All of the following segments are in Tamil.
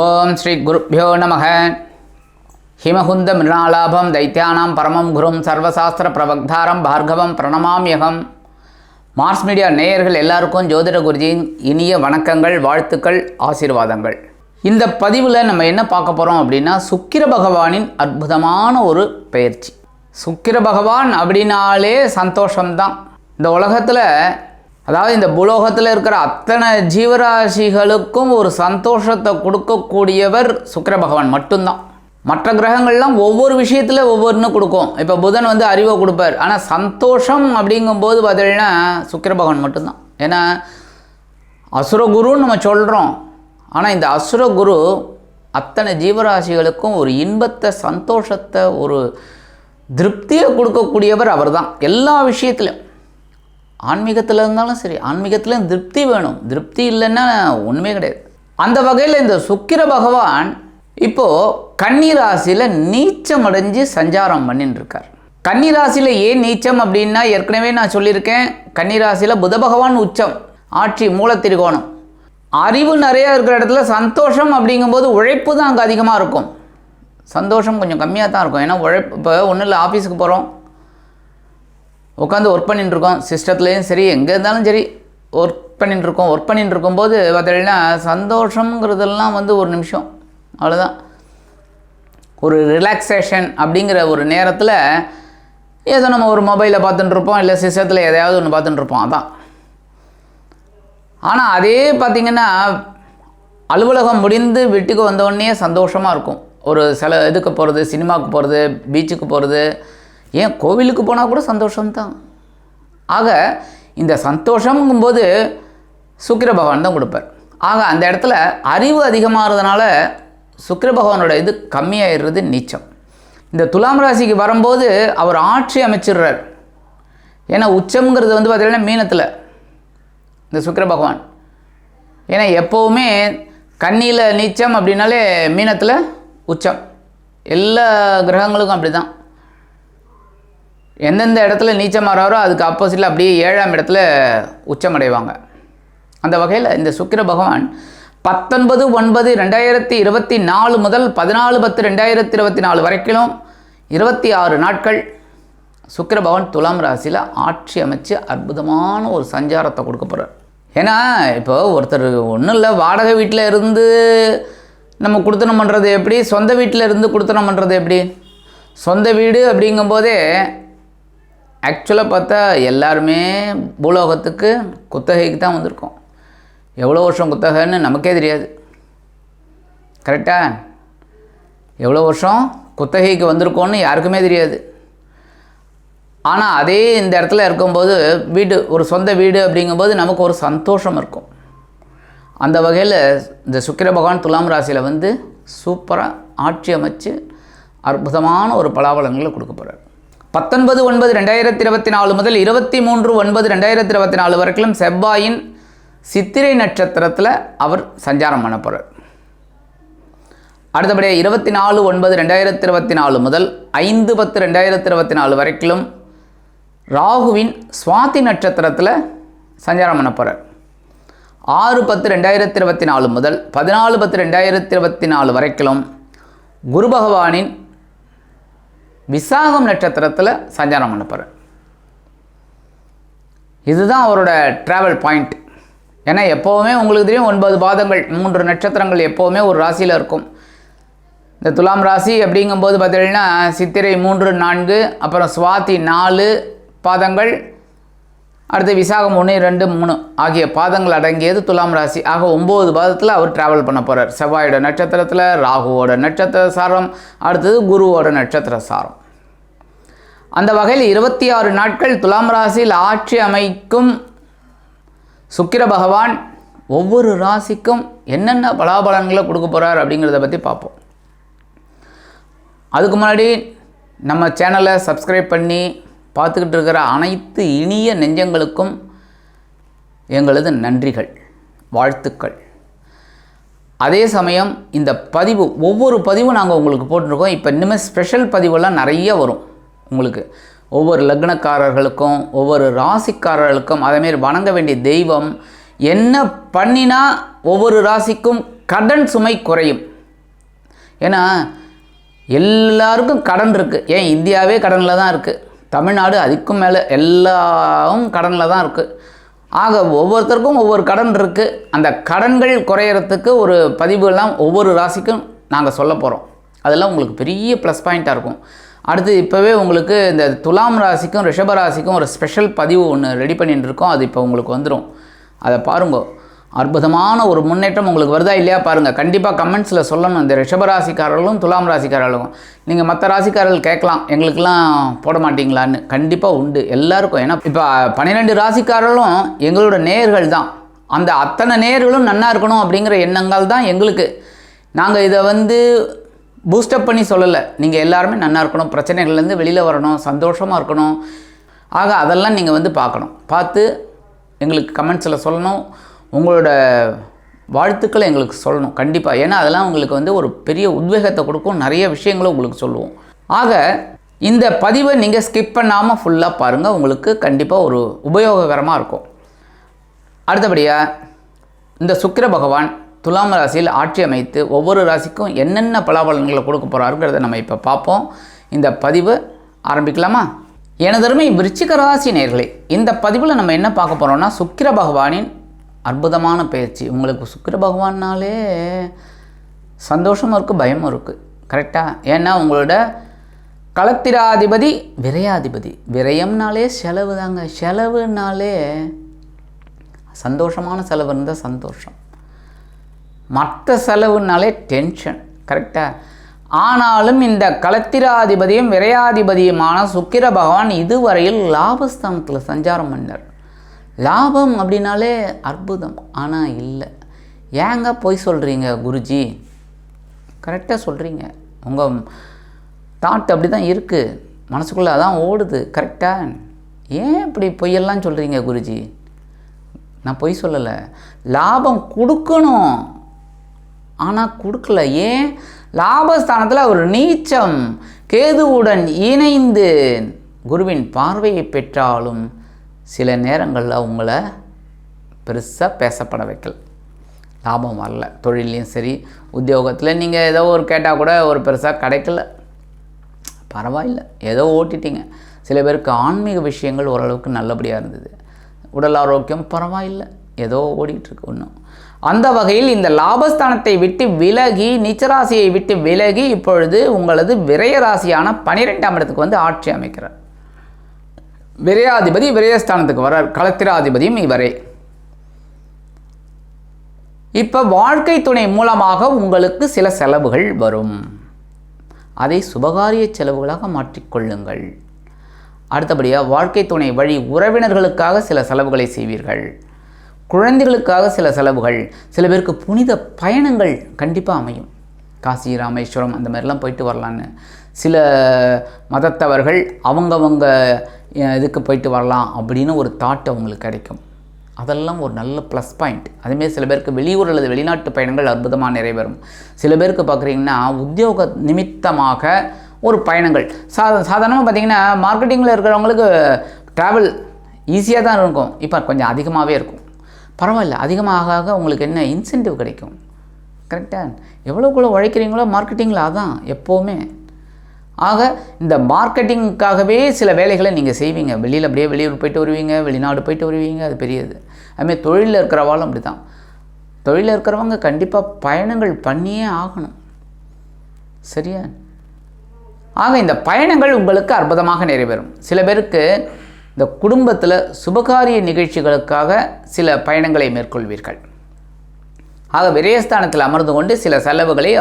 ஓம் ஸ்ரீ குருப்பியோ நமக. ஹிமகுந்த மிருணாலாபம் தைத்தியானாம் பரமம் குரும் சர்வசாஸ்திர பிரபக்தாரம் பார்கவம் பிரணமாம்யகம் மார்ஸ் மீடியா நேயர்கள் எல்லாருக்கும் ஜோதிட குருஜியின் இனிய வணக்கங்கள் வாழ்த்துக்கள் ஆசீர்வாதங்கள். இந்த பதிவில் நம்ம என்ன பார்க்க போகிறோம் அப்படின்னா சுக்கிர பகவானின் அற்புதமான ஒரு பயிற்சி. சுக்கிர பகவான் அப்படின்னாலே சந்தோஷம்தான். இந்த உலகத்தில் அதாவது இந்த புலோகத்தில் இருக்கிற அத்தனை ஜீவராசிகளுக்கும் ஒரு சந்தோஷத்தை கொடுக்கக்கூடியவர் சுக்கர பகவான் மட்டும்தான். மற்ற கிரகங்கள்லாம் ஒவ்வொரு விஷயத்தில் ஒவ்வொன்று கொடுக்கும். இப்போ புதன் வந்து அறிவை கொடுப்பார். ஆனால் சந்தோஷம் அப்படிங்கும்போது பார்த்தீங்கன்னா சுக்கர பகவான் மட்டும்தான். ஏன்னா அசுரகுருன்னு நம்ம சொல்கிறோம் ஆனால் இந்த அசுரகுரு அத்தனை ஜீவராசிகளுக்கும் ஒரு இன்பத்தை சந்தோஷத்தை ஒரு திருப்தியை கொடுக்கக்கூடியவர் அவர்தான். எல்லா விஷயத்திலும். ஆன்மீகத்தில் இருந்தாலும் சரி ஆன்மீகத்தில் திருப்தி வேணும். திருப்தி இல்லைன்னா ஒன்றுமே கிடையாது. அந்த வகையில் இந்த சுக்கிர பகவான் இப்போது கன்னிராசியில் நீச்சம் அடைஞ்சு சஞ்சாரம் பண்ணின்னு இருக்கார் கன்னிராசியில் ஏன் நீச்சம் அப்படின்னா ஏற்கனவே நான் சொல்லியிருக்கேன் கன்னிராசியில் புத பகவான் உச்சம் ஆட்சி மூலத்திரிகோணம். அறிவு நிறையா இருக்கிற இடத்துல சந்தோஷம் அப்படிங்கும்போது உழைப்பு தான் அங்கே அதிகமாக இருக்கும். சந்தோஷம் கொஞ்சம் கம்மியாக தான் இருக்கும். ஏன்னா உழைப்பு இப்போ ஒன்றும் இல்லை ஆஃபீஸுக்கு போகிறோம் உட்காந்து ஒர்க் பண்ணிட்டு இருக்கோம். சிஸ்டத்துலேயும் சரி எங்கே இருந்தாலும் சரி ஒர்க் பண்ணிட்டு இருக்கோம். ஒர்க் பண்ணிட்டு இருக்கும்போது பார்த்தீங்கன்னா சந்தோஷங்கிறதெல்லாம் வந்து ஒரு நிமிஷம். அவ்வளோதான் ஒரு ரிலாக்ஸேஷன் அப்படிங்கிற ஒரு நேரத்தில் ஏதோ நம்ம ஒரு மொபைலில் பார்த்துட்டுருப்போம் இல்லை சிஸ்டத்தில் எதையாவது ஒன்று பார்த்துட்டுருப்போம் அதான். ஆனால் அதே பார்த்திங்கன்னா அலுவலகம் முடிந்து வீட்டுக்கு வந்தோடனே சந்தோஷமாக இருக்கும். ஒரு சில இதுக்கு போகிறது சினிமாவுக்கு போகிறது பீச்சுக்கு போகிறது ஏன் கோவிலுக்கு போனால் கூட சந்தோஷம்தான். ஆக இந்த சந்தோஷங்கும்போது சுக்கிர பகவான் தான் கொடுப்பார். ஆக அந்த இடத்துல அறிவு அதிகமாகிறதுனால சுக்கிர பகவானோட இது கம்மியாயிடுறது நீச்சம். இந்த துலாம் ராசிக்கு வரும்போது அவர் ஆட்சி அமைச்சிடுறார். ஏன்னா உச்சம்ங்கிறது வந்து பார்த்திங்கன்னா மீனத்தில் இந்த சுக்கிர பகவான். ஏன்னா எப்போவுமே கண்ணியில் நீச்சம் அப்படின்னாலே மீனத்தில் உச்சம். எல்லா கிரகங்களுக்கும் அப்படி தான் எந்தெந்த இடத்துல நீச்சம் மாறாரோ அதுக்கு ஆப்போசிட்டில் அப்படியே ஏழாம் இடத்துல உச்சமடைவாங்க. அந்த வகையில் இந்த சுக்கிர பகவான் பத்தொன்பது ஒன்பது ரெண்டாயிரத்தி இருபத்தி நாலு முதல் பதினாலு பத்து ரெண்டாயிரத்தி இருபத்தி நாலு வரைக்கும் இருபத்தி ஆறு நாட்கள் சுக்கிர பகவான் துலாம் ராசியில் ஆட்சி அமைச்சு அற்புதமான ஒரு சஞ்சாரத்தை கொடுக்க போகிறார் ஏன்னா இப்போ ஒருத்தர் ஒன்றும் இல்லை வாடகை வீட்டில் இருந்து நம்ம கொடுத்தனம் பண்ணுறது எப்படி? சொந்த வீட்டில் இருந்து கொடுத்தனம் பண்ணுறது எப்படி? சொந்த வீடு அப்படிங்கும்போதே ஆக்சுவலாக பார்த்தா எல்லாருமே பூலோகத்துக்கு குத்தகைக்கு தான் வந்திருக்கோம். எவ்வளோ வருஷம் குத்தகைன்னு நமக்கே தெரியாது. கரெக்டாக எவ்வளோ வருஷம் குத்தகைக்கு வந்திருக்கோன்னு யாருக்குமே தெரியாது. ஆனால் அதே இந்த இடத்துல இருக்கும்போது வீடு ஒரு சொந்த வீடு அப்படிங்கும்போது நமக்கு ஒரு சந்தோஷம் இருக்கும். அந்த வகையில் இந்த சுக்கிர பகவான் துலாம் ராசியில் வந்து சூப்பராக ஆட்சி அமைச்சு அற்புதமான ஒரு பலாபலங்களை கொடுக்க போகிறார் பத்தொன்பது ஒன்பது ரெண்டாயிரத்தி இருபத்தி நாலு முதல் இருபத்தி மூன்று ஒன்பது ரெண்டாயிரத்தி இருபத்தி நாலு வரைக்கும் செவ்வாயின் சித்திரை நட்சத்திரத்தில் அவர் சஞ்சாரம் பண்ண போகிறார் அடுத்தபடியாக இருபத்தி நாலு ஒன்பது ரெண்டாயிரத்தி இருபத்தி நாலு முதல் ஐந்து பத்து ரெண்டாயிரத்தி இருபத்தி நாலு வரைக்கும் ராகுவின் சுவாதி நட்சத்திரத்தில் சஞ்சாரம் பண்ண போகிறார் ஆறு பத்து ரெண்டாயிரத்தி இருபத்தி நாலு முதல் பதினாலு பத்து ரெண்டாயிரத்தி இருபத்தி நாலு வரைக்கும் குரு பகவானின் விசாகம் நட்சத்திரத்தில் சஞ்சாரம் பண்ண போகிறார் இதுதான் அவரோட ட்ராவல் பாயிண்ட் ஏன்னா எப்போவுமே உங்களுக்கு தெரியும் ஒன்பது பாதங்கள் மூன்று நட்சத்திரங்கள் எப்போவுமே ஒரு ராசியில் இருக்கும். இந்த துலாம் ராசி அப்படிங்கும்போது பார்த்தீங்கன்னா சித்திரை மூன்று நான்கு அப்புறம் சுவாதி நாலு பாதங்கள் அடுத்து விசாகம் ஒன்று ரெண்டு மூணு ஆகிய பாதங்கள் அடங்கியது துலாம் ராசி. ஆக ஒம்பது பாதத்தில் அவர் ட்ராவல் பண்ண போகிறார் செவ்வாயோட நட்சத்திரத்தில் ராகுவோட நட்சத்திர சாரம் அடுத்தது குருவோட நட்சத்திர சாரம். அந்த வகையில் இருபத்தி ஆறு நாட்கள் துலாம் ராசியில் ஆட்சி அமைக்கும் சுக்கிர பகவான் ஒவ்வொரு ராசிக்கும் என்னென்ன பலாபலன்களை கொடுக்க போகிறார் அப்படிங்கிறத பற்றி பார்ப்போம். அதுக்கு முன்னாடி நம்ம சேனலை சப்ஸ்கிரைப் பண்ணி பார்த்துக்கிட்டு இருக்கிற அனைத்து இனிய நெஞ்சங்களுக்கும் எங்களது நன்றிகள் வாழ்த்துக்கள். அதே சமயம் இந்த பதிவு ஒவ்வொரு பதிவும் நாங்கள் உங்களுக்கு போட்டிருக்கோம். இப்போ இனிமேல் ஸ்பெஷல் பதிவெல்லாம் நிறைய வரும். உங்களுக்கு. ஒவ்வொரு லக்னக்காரர்களுக்கும் ஒவ்வொரு ராசிக்காரர்களுக்கும் அதேமாரி வணங்க வேண்டிய தெய்வம் என்ன பண்ணினா ஒவ்வொரு ராசிக்கும் கடன் சுமை குறையும். ஏன்னா எல்லாருக்கும் கடன் இருக்குது ஏன்? இந்தியாவே கடனில் தான் இருக்குது தமிழ்நாடு அதுக்கும் மேலே எல்லாவும் கடனில் தான் இருக்குது ஆக ஒவ்வொருத்தருக்கும் ஒவ்வொரு கடன் இருக்குது அந்த கடன்கள் குறையறதுக்கு ஒரு பதிவுகள்லாம் ஒவ்வொரு ராசிக்கும் நாங்கள் சொல்ல போகிறோம் அதெல்லாம் உங்களுக்கு பெரிய ப்ளஸ் பாயிண்ட்டாக இருக்கும். அடுத்து இப்போவே உங்களுக்கு இந்த துலாம் ராசிக்கும் ரிஷப ராசிக்கும் ஒரு ஸ்பெஷல் பதிவு ஒன்று ரெடி பண்ணிட்டு இருக்கோம் அது இப்போ உங்களுக்கு வந்துடும் அதை பாருங்க. அற்புதமான ஒரு முன்னேற்றம் உங்களுக்கு வருதா இல்லையா பாருங்கள் கண்டிப்பாக கமெண்ட்ஸில் சொல்லணும். இந்த ரிஷப ராசிக்காரர்களும் துலாம் ராசிக்காரர்களும். நீங்கள் மற்ற ராசிக்காரர்கள் கேட்கலாம். எங்களுக்கெல்லாம் போட மாட்டீங்களான்னு. கண்டிப்பாக உண்டு. எல்லாருக்கும். ஏன்னா இப்போ பன்னிரெண்டு ராசிக்காரர்களும் எங்களோட நேர்கள் தான். அந்த அத்தனை நேர்களும் நன்னா இருக்கணும் அப்படிங்கிற எண்ணங்கள் தான் எங்களுக்கு. நாங்கள் இதை வந்து பூஸ்டப் பண்ணி சொல்லலை. நீங்கள் எல்லாருமே நல்லா இருக்கணும் பிரச்சனைகள்லேருந்து வெளியில் வரணும் சந்தோஷமாக இருக்கணும். ஆக அதெல்லாம் நீங்கள் வந்து பார்க்கணும். பார்த்து எங்களுக்கு கமெண்ட்ஸில் சொல்லணும். உங்களோட வாழ்த்துக்களை எங்களுக்கு சொல்லணும். கண்டிப்பாக ஏன்னா அதெல்லாம் உங்களுக்கு வந்து ஒரு பெரிய உத்வேகத்தை கொடுக்கும். நிறைய விஷயங்களை உங்களுக்கு சொல்லுவோம். ஆக இந்த பதிவை நீங்கள் ஸ்கிப் பண்ணாமல் ஃபுல்லாக பாருங்கள் உங்களுக்கு கண்டிப்பாக ஒரு உபயோககரமாக இருக்கும். அடுத்தபடியாக இந்த சுக்கிர பகவான் துலாம் ராசியில் ஆட்சி அமைத்து ஒவ்வொரு ராசிக்கும் என்னென்ன பலாபலன்களை கொடுக்க போகிறாருங்கிறத நம்ம இப்போ பார்ப்போம். இந்த பதிவு ஆரம்பிக்கலாமா? எனதருமை விருச்சிக ராசி நேர்களே இந்த பதிவில் நம்ம என்ன பார்க்க போகிறோம்னா சுக்கிர பகவானின் அற்புதமான பயிற்சி. உங்களுக்கு சுக்கிர பகவான்னாலே சந்தோஷமும் இருக்குது பயமும் இருக்குது கரெக்டாக ஏன்னா உங்களோட களத்திராதிபதி விரையாதிபதி. விரயம்னாலே செலவு தாங்க செலவுனாலே சந்தோஷமான செலவு இருந்தால் சந்தோஷம். மற்ற செலவுனாலே டென்ஷன் கரெக்டாக ஆனாலும் இந்த களத்திராதிபதியும் விரையாதிபதியுமான சுக்கிர பகவான் இதுவரையில் லாபஸ்தானத்தில் சஞ்சாரம் பண்ணார். லாபம் அப்படின்னாலே அற்புதம் ஆனால் இல்லை. ஏங்க போய் சொல்கிறீங்க குருஜி? கரெக்டாக சொல்கிறீங்க உங்கள் தாட் அப்படி தான் இருக்குது மனசுக்குள்ளே அதான் ஓடுது கரெக்டாக ஏன் இப்படி பொய்யெல்லாம் சொல்கிறீங்க குருஜி? நான் பொய் சொல்லலை. லாபம் கொடுக்கணும். ஆனால் கொடுக்கல. ஏன்? லாபஸ்தானத்தில் அவர் நீச்சம் கேதுவுடன் இணைந்து குருவின் பார்வையை பெற்றாலும் சில நேரங்களில் உங்களை பெருசாக பேசப்பட வைக்கல. லாபம் வரல. தொழிலையும் சரி உத்தியோகத்தில் நீங்கள் ஏதோ ஒரு கேட்டால் கூட ஒரு பெருசாக கிடைக்கல. பரவாயில்ல. ஏதோ ஓட்டிட்டீங்க. சில பேருக்கு ஆன்மீக விஷயங்கள் ஓரளவுக்கு நல்லபடியாக இருந்தது. உடல் ஆரோக்கியம் பரவாயில்லை. ஏதோ ஓடிட்டுருக்கு ஒன்றும் அந்த வகையில் இந்த லாபஸ்தானத்தை விட்டு விலகி நிச்சராசியை விட்டு விலகி இப்பொழுது உங்களது விரய ராசியான பனிரெண்டாம் இடத்துக்கு வந்து ஆட்சி அமைக்கிறார். விரையாதிபதி விரயஸ்தானத்துக்கு வரார். களத்திராதிபதியும் இவரே. இப்போ வாழ்க்கை துணை மூலமாக உங்களுக்கு சில செலவுகள் வரும். அதை சுபகாரிய செலவுகளாக மாற்றிக்கொள்ளுங்கள். அடுத்தபடியாக வாழ்க்கை துணை வழி உறவினர்களுக்காக சில செலவுகளை செய்வீர்கள். குழந்தைகளுக்காக சில செலவுகள் சில பேருக்கு புனித பயணங்கள் கண்டிப்பாக அமையும். காசி ராமேஸ்வரம் அந்த மாதிரிலாம் போயிட்டு வரலான்னு. சில மதத்தவர்கள் அவங்கவங்க இதுக்கு போயிட்டு வரலாம் அப்படின்னு ஒரு தாட் அவங்களுக்கு கிடைக்கும். அதெல்லாம் ஒரு நல்ல ப்ளஸ் பாயிண்ட் அதேமாரி சில பேருக்கு வெளியூர் அல்லது வெளிநாட்டு பயணங்கள் அற்புதமாக நிறைவேறும். சில பேருக்கு பார்க்குறீங்கன்னா உத்தியோக நிமித்தமாக ஒரு பயணங்கள். சா சாதாரணமாக பார்த்தீங்கன்னா மார்க்கெட்டிங்கில் இருக்கிறவங்களுக்கு ட்ராவல் ஈஸியாக தான் இருக்கும். இப்போ கொஞ்சம் அதிகமாகவே இருக்கும். பரவாயில்ல அதிகமாக ஆக உங்களுக்கு என்ன இன்சென்டிவ் கிடைக்கும்? கரெக்டாக எவ்வளோக்குள்ள உழைக்கிறீங்களோ மார்க்கெட்டிங்கில் அதான் எப்போவுமே. ஆக இந்த மார்க்கெட்டிங்க்காகவே சில வேலைகளை நீங்கள் செய்வீங்க. வெளியில் அப்படியே வெளியூர் போயிட்டு வருவீங்க வெளிநாடு போயிட்டு வருவீங்க அது பெரியது. அதுமாதிரி தொழிலில் இருக்கிறவாலும் அப்படி தான் தொழிலில் இருக்கிறவங்க கண்டிப்பாக பயணங்கள் பண்ணியே ஆகணும். சரியா? ஆக இந்த பயணங்கள் உங்களுக்கு அற்புதமாக நிறைவேறும். சில பேருக்கு இந்த குடும்பத்தில் சுபகாரிய நிகழ்ச்சிகளுக்காக சில பயணங்களை மேற்கொள்வீர்கள். ஆக விரயஸ்தானத்தில் அமர்ந்து கொண்டு சில செலவுகளை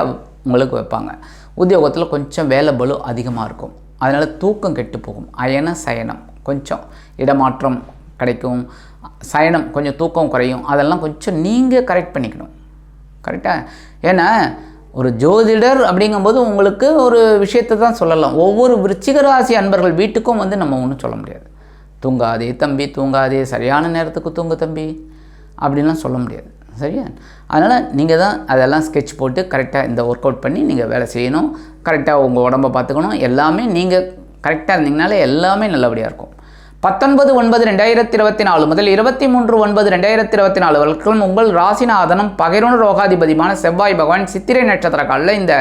உங்களுக்கு வைப்பாங்க. உத்தியோகத்தில் கொஞ்சம் வேலை பலு அதிகமாக இருக்கும். அதனால் தூக்கம் கெட்டு போகும். அயன சயனம் கொஞ்சம் இடமாற்றம் கிடைக்கும். சயனம் கொஞ்சம் தூக்கம் குறையும். அதெல்லாம் கொஞ்சம் நீங்கள் கரெக்ட் பண்ணிக்கணும். கரெக்டாக ஏன்னா ஒரு ஜோதிடர் அப்படிங்கும்போது உங்களுக்கு ஒரு விஷயத்தை தான் சொல்லலாம். ஒவ்வொரு விருச்சிக ராசி அன்பர்கள் வீட்டுக்கும் வந்து நம்ம ஒன்றும் சொல்ல முடியாது. தூங்காதே தம்பி தூங்காதே. சரியான நேரத்துக்கு தூங்கு தம்பி. அப்படின்லாம் சொல்ல முடியாது. சரியா? அதனால் நீங்கள் தான் அதெல்லாம் ஸ்கெட்ச் போட்டு கரெக்டாக இந்த ஒர்க் அவுட் பண்ணி நீங்கள் வேலை செய்யணும். கரெக்டாக உங்கள் உடம்பை பார்த்துக்கணும். எல்லாமே நீங்கள் கரெக்டாக இருந்தீங்கனாலே எல்லாமே நல்லபடியாக இருக்கும். பத்தொன்பது ஒன்பது ரெண்டாயிரத்தி இருபத்தி நாலு முதல் இருபத்தி மூன்று ஒன்பது ரெண்டாயிரத்தி இருபத்தி நாலு வரைக்கும் உங்கள் ராசிநாதனும் பகிரோன ரோகாதிபதியுமான செவ்வாய் பகவான் சித்திரை நட்சத்திர காலில் இந்த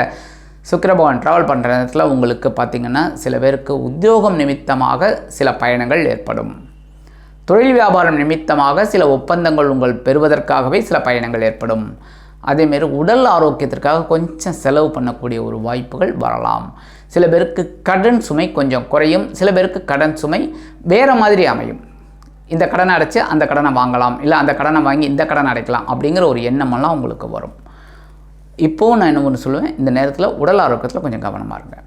சுக்கிர பகவான் ட்ராவல் பண்ணுற நேரத்தில் உங்களுக்கு பார்த்திங்கன்னா சில பேருக்கு உத்தியோகம் நிமித்தமாக சில பயணங்கள் ஏற்படும். தொழில் வியாபாரம் நிமித்தமாக சில ஒப்பந்தங்கள் உங்கள் பெறுவதற்காகவே சில பயணங்கள் ஏற்படும். அதேமாரி உடல் ஆரோக்கியத்திற்காக கொஞ்சம் செலவு பண்ணக்கூடிய ஒரு வாய்ப்புகள் வரலாம். சில பேருக்கு கடன் சுமை கொஞ்சம் குறையும். சில பேருக்கு கடன் சுமை வேறு மாதிரி அமையும். இந்த கடனை அடைச்சி அந்த கடனை வாங்கலாம். இல்லை அந்த கடனை வாங்கி இந்த கடனை அடைக்கலாம் அப்படிங்கிற ஒரு எண்ணமெல்லாம் உங்களுக்கு வரும். இப்போது நான் என்ன ஒன்று சொல்லுவேன்? இந்த நேரத்தில் உடல் ஆரோக்கியத்தில் கொஞ்சம் கவனமாக இருங்க.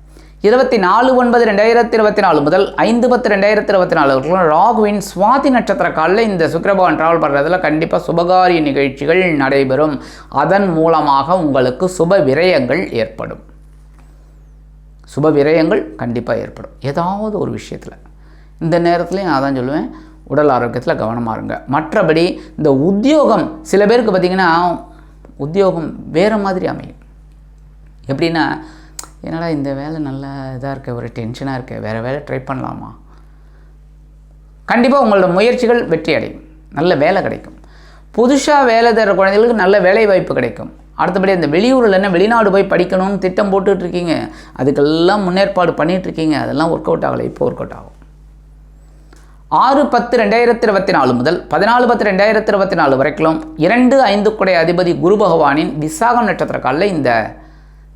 இருபத்தி நாலு ஒன்பது ரெண்டாயிரத்தி இருபத்தி நாலு முதல் ஐந்து பத்து ரெண்டாயிரத்தி இருபத்தி நாலு வரைக்கும் ராகுவின் சுவாதி நட்சத்திர காலில் இந்த சுக்கிரபவன் ட்ராவல் பண்ணுறதுல கண்டிப்பாக சுபகாரிய நிகழ்ச்சிகள் நடைபெறும். அதன் மூலமாக உங்களுக்கு சுப விரயங்கள் ஏற்படும். சுப விரயங்கள் கண்டிப்பாக ஏற்படும். ஏதாவது ஒரு விஷயத்தில். இந்த நேரத்துலையும் நான் தான் சொல்லுவேன் உடல் ஆரோக்கியத்தில் கவனமாக இருங்க. மற்றபடி இந்த உத்தியோகம் சில பேருக்கு பார்த்திங்கன்னா உத்தியோகம் வேறு மாதிரி அமையும். எப்படின்னா என்னடா இந்த வேலை நல்லா இதாக இருக்க ஒரு டென்ஷனாக இருக்க வேறு வேலை ட்ரை பண்ணலாமா? கண்டிப்பாக உங்களோட முயற்சிகள் வெற்றி அடையும். நல்ல வேலை கிடைக்கும். புதுசாக வேலை தர குழந்தைகளுக்கு நல்ல வேலை வாய்ப்பு கிடைக்கும். அடுத்தபடி அந்த வெளியூரில் என்ன வெளிநாடு போய் படிக்கணும்னு திட்டம் போட்டுட்ருக்கீங்க அதுக்கெல்லாம் முன்னேற்பாடு பண்ணிட்டு இருக்கீங்க. அதெல்லாம் ஒர்க் அவுட் ஆகலை இப்போ ஒர்க் அவுட் ஆகும். ஆறு பத்து ரெண்டாயிரத்தி இருபத்தி நாலு முதல் பதினாலு பத்து ரெண்டாயிரத்தி இருபத்தி நாலு வரைக்கும் இரண்டு ஐந்து குடை அதிபதி குரு பகவானின் விசாகம் நட்சத்திர காலில் இந்த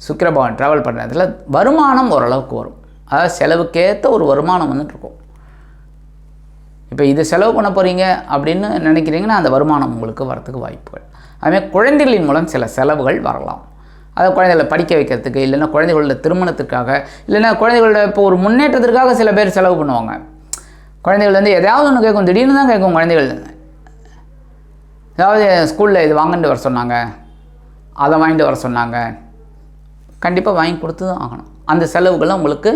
சுக்கிர பகவான் ட்ராவல் பண்ணுறதுல வருமானம் ஓரளவுக்கு வரும். அதாவது செலவுக்கேற்ற ஒரு வருமானம் வந்துட்டு இருக்கும் இப்போ இது செலவு பண்ண போகிறீங்க அப்படின்னு நினைக்கிறீங்கன்னா அந்த வருமானம் உங்களுக்கு வரத்துக்கு வாய்ப்புகள். அதுமாதிரி குழந்தைகளின் மூலம் சில செலவுகள் வரலாம். அதை குழந்தைகளை படிக்க வைக்கிறதுக்கு இல்லைன்னா குழந்தைகளோட திருமணத்துக்காக இல்லைன்னா குழந்தைகளோட இப்போ ஒரு முன்னேற்றத்திற்காக சில பேர் செலவு பண்ணுவாங்க. குழந்தைகள் வந்து எதாவது ஒன்று கேட்கும். திடீர்னு தான் கேட்கும் குழந்தைகள். ஏதாவது ஸ்கூலில் இது வாங்கிட்டு வர சொன்னாங்க. அதை வாங்கிட்டு வர சொன்னாங்க. கண்டிப்பாக வாங்கி கொடுத்து தான் ஆகணும். அந்த செலவுகளும் உங்களுக்கு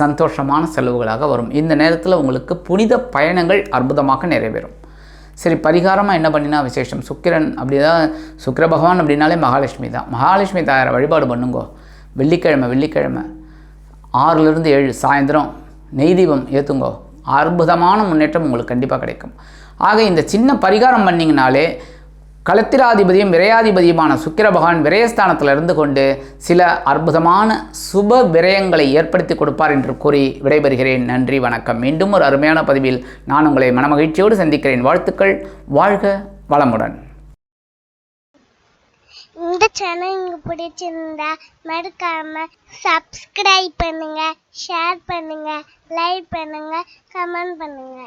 சந்தோஷமான செலவுகளாக வரும். இந்த நேரத்தில் உங்களுக்கு புனித பயணங்கள் அற்புதமாக நிறைவேறும். சரி பரிகாரமாக என்ன பண்ணினா விசேஷம்? சுக்கிரன் அப்படி தான் சுக்கிர பகவான் அப்படின்னாலே மகாலட்சுமி தான். மகாலட்சுமி தாயாரை வழிபாடு பண்ணுங்கோ. வெள்ளிக்கிழமை வெள்ளிக்கிழமை. ஆறுலேருந்து ஏழு சாயந்தரம். நெய் தீபம் ஏற்றுங்கோ அற்புதமான முன்னேற்றம் உங்களுக்கு கண்டிப்பாக கிடைக்கும். ஆக இந்த சின்ன பரிகாரம் பண்ணிங்கனாலே களத்திராதிபதியும் விரையாதிபதியுமான சுக்கிர பகவான் விரயஸ்தானத்தில் இருந்து கொண்டு சில அற்புதமான சுப விரயங்களை ஏற்படுத்தி கொடுப்பார் என்று கூறி விடைபெறுகிறேன். நன்றி வணக்கம். மீண்டும் ஒரு அருமையான பதிவில் நான் உங்களை மனமகிழ்ச்சியோடு சந்திக்கிறேன். வாழ்த்துக்கள். வாழ்க வளமுடன். இந்த சேனல் உங்களுக்கு பிடிச்சிருந்தா மறக்காம சப்ஸ்கிரைப் பண்ணுங்க ஷேர் பண்ணுங்க. லைக் பண்ணுங்க கமெண்ட் பண்ணுங்க.